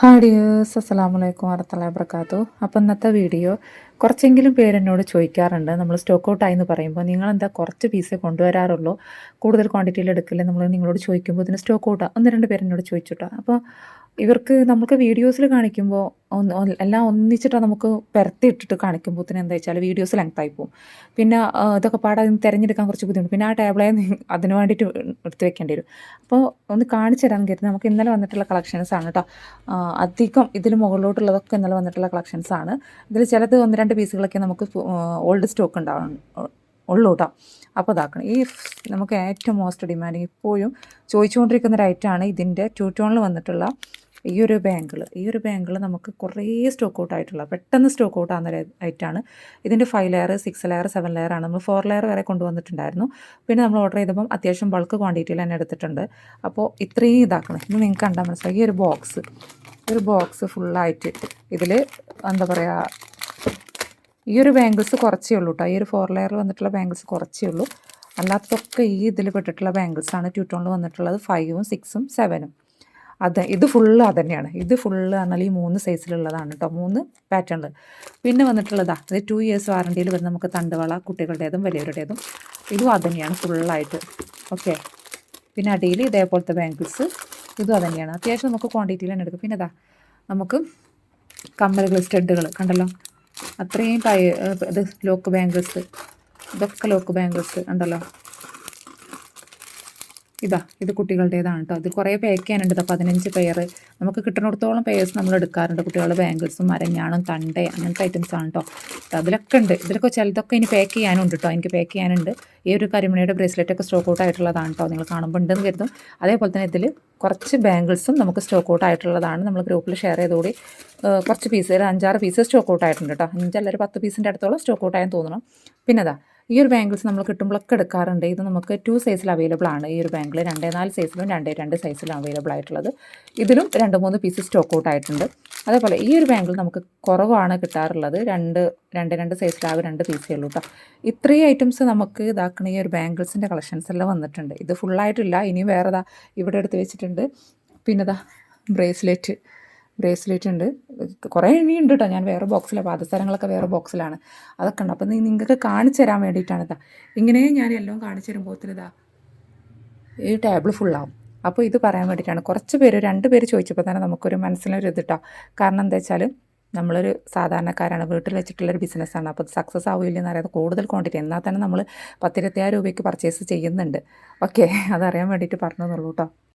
Hi dears അസ്സലാമു അലൈക്കും വറഹ്മത്തുള്ളാഹി വബറകാതുഹു. അപ്പോൾ ഇന്നത്തെ വീഡിയോ കുറച്ചെങ്കിലും പേരെന്നോട് ചോദിക്കാറുണ്ട്. നമ്മൾ സ്റ്റോക്ക് ഔട്ടായി എന്ന് പറയുമ്പോൾ നിങ്ങൾ എന്താ കുറച്ച് പീസ് കൊണ്ടുവരാറുള്ളൂ? കൂടുതൽ ക്വാണ്ടിറ്റിയിൽ എടുക്കില്ല? നമ്മൾ നിങ്ങളോട് ചോദിക്കുമ്പോൾ ഇതിന് സ്റ്റോക്ക് ഔട്ടാണ് ഒന്ന് രണ്ട് പേരെന്നോട് ചോദിച്ചിട്ടോ? അപ്പോൾ ഇവർക്ക് നമുക്ക് വീഡിയോസിൽ കാണിക്കുമ്പോൾ ഒന്ന് എല്ലാം ഒന്നിച്ചിട്ട് നമുക്ക് പെരത്തിയിട്ടിട്ട് കാണിക്കുമ്പോൾ തന്നെ എന്താ വെച്ചാൽ വീഡിയോസ് ലെങ്ത് ആയി പോകും പിന്നെ ഇതൊക്കെ പാടെ അതിന് തിരഞ്ഞെടുക്കാൻ കുറച്ച് ബുദ്ധിമുട്ട്. പിന്നെ ആ ടേബിളെ അതിന് വേണ്ടിയിട്ട് എടുത്ത് വെക്കേണ്ടി വരും. അപ്പോൾ ഒന്ന് കാണിച്ചു തരാൻ കരുതി. നമുക്ക് ഇന്നലെ വന്നിട്ടുള്ള കളക്ഷൻസ് ആണ് കേട്ടോ അധികം ഇതിൽ മുകളിലോട്ടുള്ളതൊക്കെ ഇന്നലെ വന്നിട്ടുള്ള കളക്ഷൻസ് ആണ്. ഇതിൽ ചിലത് ഒന്ന് രണ്ട് പീസുകളൊക്കെ നമുക്ക് ഓൾഡ് സ്റ്റോക്ക് ഉണ്ടാവും. ഉള്ളൂ കേട്ടോ അപ്പോൾ ഇതാക്കണം. ഈ നമുക്ക് ഏറ്റവും മോസ്റ്റ് ഡിമാൻഡിങ് ഇപ്പോഴും ചോദിച്ചുകൊണ്ടിരിക്കുന്ന ഒരു ഐറ്റമാണ് ഇതിന്റെ ടു ടോണിൽ വന്നിട്ടുള്ള ഈ ഒരു ബാങ്കിൾ ഈ ഒരു ബാങ്കിൾ നമുക്ക് കുറേ സ്റ്റോക്ക് ഔട്ട് ആയിട്ടുള്ള പെട്ടെന്ന് സ്റ്റോക്ക് ഔട്ട് ആകുന്ന ആയിട്ടാണ് ഇതിന്റെ five layer six layer seven layer ആണ്. നമ്മൾ ഫോർ ലെയർ വരെ കൊണ്ടുവന്നിട്ടുണ്ടായിരുന്നു. പിന്നെ നമ്മൾ ഓർഡർ ചെയ്തപ്പം അത്യാവശ്യം ബൾക്ക് ക്വാണ്ടിറ്റിയിൽ തന്നെ എടുത്തിട്ടുണ്ട്. അപ്പോൾ ഇത്രയും ഇതാക്കണം. ഇത് നിങ്ങൾക്ക് കണ്ടാൽ മനസ്സിലായി. ഈ ഒരു ബോക്സ് ഒരു ബോക്സ് ഫുള്ളായിട്ട് ഇതിൽ എന്താ പറയുക ഈ ഒരു ബാങ്കിൾസ് കുറച്ചേ ഉള്ളൂ കേട്ടോ ഈ ഒരു ഫോർ ലെയർ വന്നിട്ടുള്ള ബാങ്കിൾസ് കുറച്ചേ ഉള്ളൂ. അല്ലാത്തൊക്കെ ഈ ഇതിൽ പെട്ടിട്ടുള്ള ബാങ്കിൾസാണ് ട്യൂട്ടോണിൽ വന്നിട്ടുള്ളത്. ഫൈവും സിക്സും സെവനും അത് ഇത് ഫുള്ള് അത് തന്നെയാണ് ഇത് ഫുള്ള് പറഞ്ഞാൽ ഈ മൂന്ന് സൈസിലുള്ളതാണ് കേട്ടോ മൂന്ന് പാറ്റേണിൽ പിന്നെ വന്നിട്ടുള്ളതാ ഇത് ടു ഇയേഴ്സ് വാറണ്ടിയിൽ വരുന്ന നമുക്ക് തണ്ടുവള കുട്ടികളുടേതും വലിയവരുടേതും ഇതും അത് തന്നെയാണ് ഫുള്ളായിട്ട് ഓക്കെ പിന്നെ അടിയിൽ ഇതേപോലത്തെ ബാങ്കിൾസ് ഇതും അത് തന്നെയാണ് അത്യാവശ്യം നമുക്ക് ക്വാണ്ടിറ്റിയിൽ തന്നെ എടുക്കും. പിന്നെ ഇതാ നമുക്ക് കമ്മലുകൾ സ്റ്റഡുകൾ കണ്ടല്ലോ? അത്രയും പയ ഇത് ലോക്ക് ബാങ്കിൾസ് ഇതൊക്കെ ലോക്ക് ബാങ്കിൾസ് ഉണ്ടല്ലോ ഇതാ ഇത് കുട്ടികളുടേതാണ് കേട്ടോ ഇത് കുറേ പാക്ക് ചെയ്യാനുണ്ട് ഇതാ പതിനഞ്ച് പെയർ നമുക്ക് കിട്ടുന്നിടത്തോളം പേഴ്സ് നമ്മൾ എടുക്കാറുണ്ട്. കുട്ടികളുടെ ബാങ്കിൾസും മരഞ്ഞാണും തണ്ട അങ്ങനത്തെ ഐറ്റംസ് ആണ് കേട്ടോ അതിലൊക്കെ ഉണ്ട്. ഇതിലൊക്കെ ചിലതൊക്കെ ഇനി പാക്ക് ചെയ്യാനുണ്ട് കേട്ടോ എനിക്ക് പാക്ക് ചെയ്യാനുണ്ട്. ഈ ഒരു കരിമണിയുടെ ബ്രേസ്ലെറ്റ് ഒക്കെ സ്റ്റോക്ക് ഔട്ട് ആയിട്ടുള്ളതാണ് കേട്ടോ നിങ്ങൾ കാണുമ്പോൾ ഉണ്ടെന്ന് കരുതും. അതേപോലെ തന്നെ ഇതിൽ കുറച്ച് ബാങ്കിൾസും നമുക്ക് സ്റ്റോക്ക് ഔട്ട് ആയിട്ടുള്ളതാണ്. നമ്മൾ ഗ്രൂപ്പിൽ ഷെയർ ചെയ്തോടി. കുറച്ച് പീസ് അഞ്ചാറ് പീസ് സ്റ്റോക്ക് ഔട്ട് ആയിട്ടുണ്ട് കേട്ടോ അഞ്ചല്ല ഒരു പത്ത് പീസിന്റെ അടുത്തോളം സ്റ്റോക്ക് ഔട്ട് ആയെന്ന് തോന്നണം. പിന്നെ അതാ ഈ ഒരു ബാംഗിൾസ് നമ്മൾ കിട്ടുമ്പോഴൊക്കെ എടുക്കാറുണ്ട്. ഇത് നമുക്ക് ടു സൈസിൽ അവൈലബിൾ ആണ്. ഈ ഒരു ബാംഗിൾ രണ്ടേ നാല് സൈസിലും രണ്ടേ രണ്ട് സൈസിലും അവൈലബിൾ ആയിട്ടുള്ളത്. ഇതിലും രണ്ട് മൂന്ന് പീസ് സ്റ്റോക്ക് ഔട്ട് ആയിട്ടുണ്ട്. അതേപോലെ ഈ ഒരു ബാംഗിൾ നമുക്ക് കുറവാണ് കിട്ടാറുള്ളത്. രണ്ട് രണ്ട് രണ്ട് സൈസിലാകെ രണ്ട് പീസേ ഉള്ളൂ കേട്ടോ ഇത്രയും ഐറ്റംസ് നമുക്ക് ഇതാക്കണ ഈ ഒരു ബാംഗിൾസിന്റെ കളക്ഷൻസ് എല്ലാം വന്നിട്ടുണ്ട്. ഇത് ഫുള്ളായിട്ടില്ല ഇനിയും വേറെ ദാ ഇവിടെ എടുത്ത് വെച്ചിട്ടുണ്ട്. പിന്നെ ദാ ബ്രേസ്ലെറ്റ് ബ്രേസ്ലെറ്റ് ഉണ്ട്. കുറേ ഇനിയുണ്ട് കേട്ടോ ഞാൻ വേറെ ബോക്സിലാണ് പാദസരങ്ങളൊക്കെ വേറെ ബോക്സിലാണ് അതൊക്കെ ഉണ്ട്. അപ്പം നിങ്ങൾക്ക് കാണിച്ചു തരാൻ വേണ്ടിയിട്ടാണ് ഇതാ ഇങ്ങനെ ഞാൻ എല്ലാം കാണിച്ചു തരുമ്പോഴത്തേന് ഇതാ ഈ ടേബിൾ ഫുള്ളാവും അപ്പോൾ ഇത് പറയാൻ വേണ്ടിയിട്ടാണ്. കുറച്ച് പേര് രണ്ട് പേര് ചോദിച്ചപ്പോൾ തന്നെ നമുക്കൊരു മനസ്സിലൊരു ഇത് കേട്ടോ കാരണം എന്താ വെച്ചാൽ നമ്മളൊരു സാധാരണക്കാരാണ്. വീട്ടിൽ വെച്ചിട്ടുള്ളൊരു ബിസിനസ്സാണ് അപ്പോൾ സക്സസ് ആവില്ല എന്നറിയാതെ കൂടുതൽ ക്വാണ്ടിറ്റി എന്നാൽ തന്നെ നമ്മൾ പത്തിരുപത്തിയായിരം രൂപയ്ക്ക് പർച്ചേസ് ചെയ്യുന്നുണ്ട്. ഓക്കെ അതറിയാൻ വേണ്ടിയിട്ട് പറഞ്ഞതെന്നുള്ളൂ കേട്ടോ